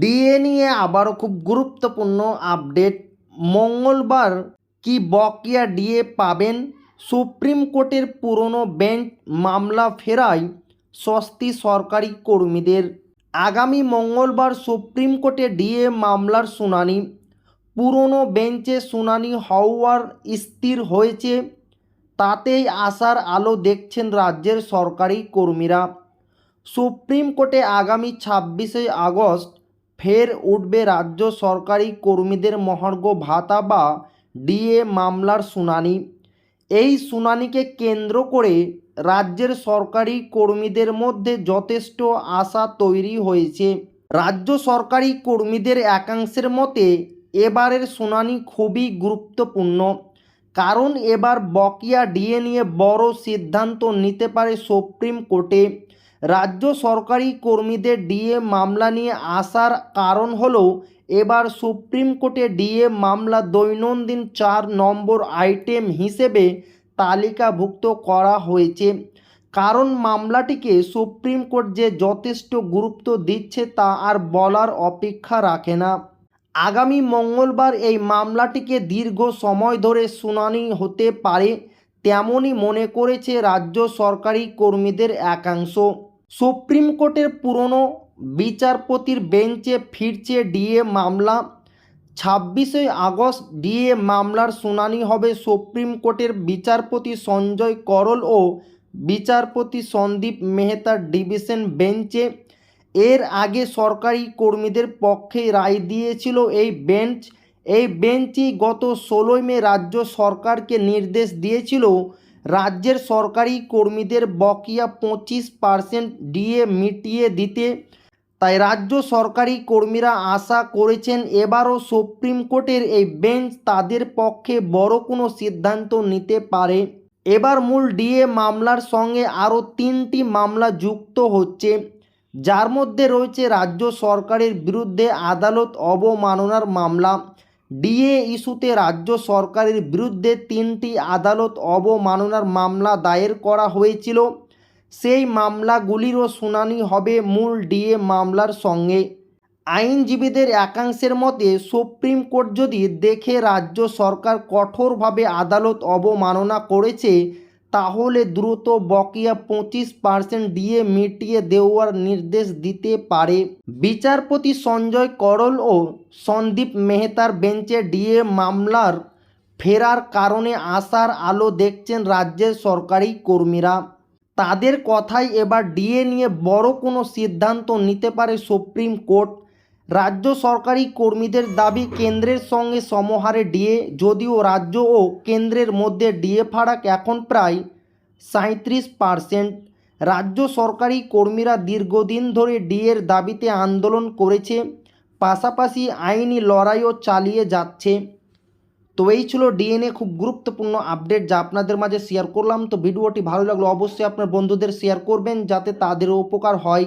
DA নিয়ে আবারও খুব গুরুত্বপূর্ণ আপডেট। মঙ্গলবার কি বকেয়া ডিএ পাবেন? সুপ্রিম কোর্টের পুরনো বেঞ্চ মামলা ফেরায় স্বস্তি সরকারি কর্মীদের। আগামী মঙ্গলবার সুপ্রিম কোর্টে ডিএ মামলার শুনানি। পুরনো বেঞ্চে শুনানি হওয়ার স্থির হয়েছে, তাতেই আসার আলো দেখছেন রাজ্যের সরকারি কর্মীরা। সুপ্রিম কোর্টে আগামী ছাব্বিশে আগস্ট ফের উঠবে রাজ্য সরকারি কর্মীদের মহার্ঘ ভাতা বা ডিএ মামলার শুনানি। এই শুনানিকে কেন্দ্র করে রাজ্যের সরকারি কর্মীদের মধ্যে যথেষ্ট আশা তৈরি হয়েছে। রাজ্য সরকারি কর্মীদের একাংশের মতে, এবারের শুনানি খুবই গুরুত্বপূর্ণ। কারণ এবার বকেয়া ডিএ নিয়ে বড় সিদ্ধান্ত নিতে পারে সুপ্রিম কোর্টে। রাজ্য সরকারি কর্মীদের ডিএ মামলা নিয়ে আসার কারণ হলো, এবার সুপ্রিম কোর্টে ডিএ মামলা দৈনন্দিন চার নম্বর আইটেম হিসেবে তালিকাভুক্ত করা হয়েছে। কারণ মামলাটিকে সুপ্রিম কোর্ট যে যথেষ্ট গুরুত্ব দিচ্ছে তা আর বলার অপেক্ষা রাখে না। আগামী মঙ্গলবার এই মামলাটিকে দীর্ঘ সময় ধরে শুনানি হতে পারে, তেমনই মনে করেছে রাজ্য সরকারি কর্মীদের একাংশ। সুপ্রিম কোর্টের পুরনো বিচারপতির বেঞ্চে ফিরছে ডিএ মামলা। ছাব্বিশে আগস্ট ডিএ মামলার শুনানি হবে সুপ্রিম কোর্টের বিচারপতি সঞ্জয় করল ও বিচারপতি সন্দীপ মেহতার ডিভিশন বেঞ্চে। এর আগে সরকারি কর্মীদের পক্ষে রায় দিয়েছিল এই বেঞ্চ। এই বেঞ্চই গত ষোলোই মে রাজ্য সরকারকে নির্দেশ দিয়েছিল রাজ্যের সরকারি কর্মীদের বকেয়া পঁচিশ পার্সেন্ট ডিএ মিটিয়ে দিতে। তাই রাজ্য সরকারি কর্মীরা আশা করেছেন এবারও সুপ্রিম কোর্টের এই বেঞ্চ তাদের পক্ষে বড় কোনো সিদ্ধান্ত নিতে পারে। এবার মূল ডিএ মামলার সঙ্গে আরও তিনটি মামলা যুক্ত হচ্ছে, যার মধ্যে রয়েছে রাজ্য সরকারের বিরুদ্ধে আদালত অবমাননার মামলা ডিএ ইস্যুতে রাজ্য সরকারের বিরুদ্ধে তিনটি আদালত অবমাননার মামলা দায়ের করা হয়েছিল। সেই মামলাগুলিরও শুনানি হবে মূল ডিএ মামলার সঙ্গে। আইনজীবীদের একাংশের মতে, সুপ্রিম কোর্ট যদি দেখে রাজ্য সরকার কঠোরভাবে আদালত অবমাননা করেছে তাহলে দ্রুত বকেয়া পঁচিশ পার্সেন্ট দিয়ে মিটিয়ে দেওয়ার নির্দেশ দিতে পারে। বিচারপতি সঞ্জয় করল ও সন্দীপ মেহতার বেঞ্চে ডিএ মামলার ফেরার কারণে আসার আলো দেখছেন রাজ্যের সরকারি কর্মীরা। তাদের কথাই এবার ডিএ নিয়ে বড় কোনো সিদ্ধান্ত নিতে পারে সুপ্রিম কোর্ট। রাজ্য সরকারি কর্মীদের দাবি, কেন্দ্রের সঙ্গে সমহারে ডিএ, যদিও রাজ্য ও কেন্দ্রের মধ্যে ডিএ ফারাক এখন প্রায় সাঁত্রিশ পার্সেন্ট। রাজ্য সরকারি কর্মীরা দীর্ঘদিন ধরে ডিএর দাবিতে আন্দোলন করেছে, পাশাপাশি আইনি লড়াইও চালিয়ে যাচ্ছে। তো এই ছিল ডিএনএ, খুব গুরুত্বপূর্ণ আপডেট যা আপনাদের মাঝে শেয়ার করলাম। তো ভিডিওটি ভালো লাগল অবশ্যই আপনার বন্ধুদের শেয়ার করবেন, যাতে তাদেরও উপকার হয়।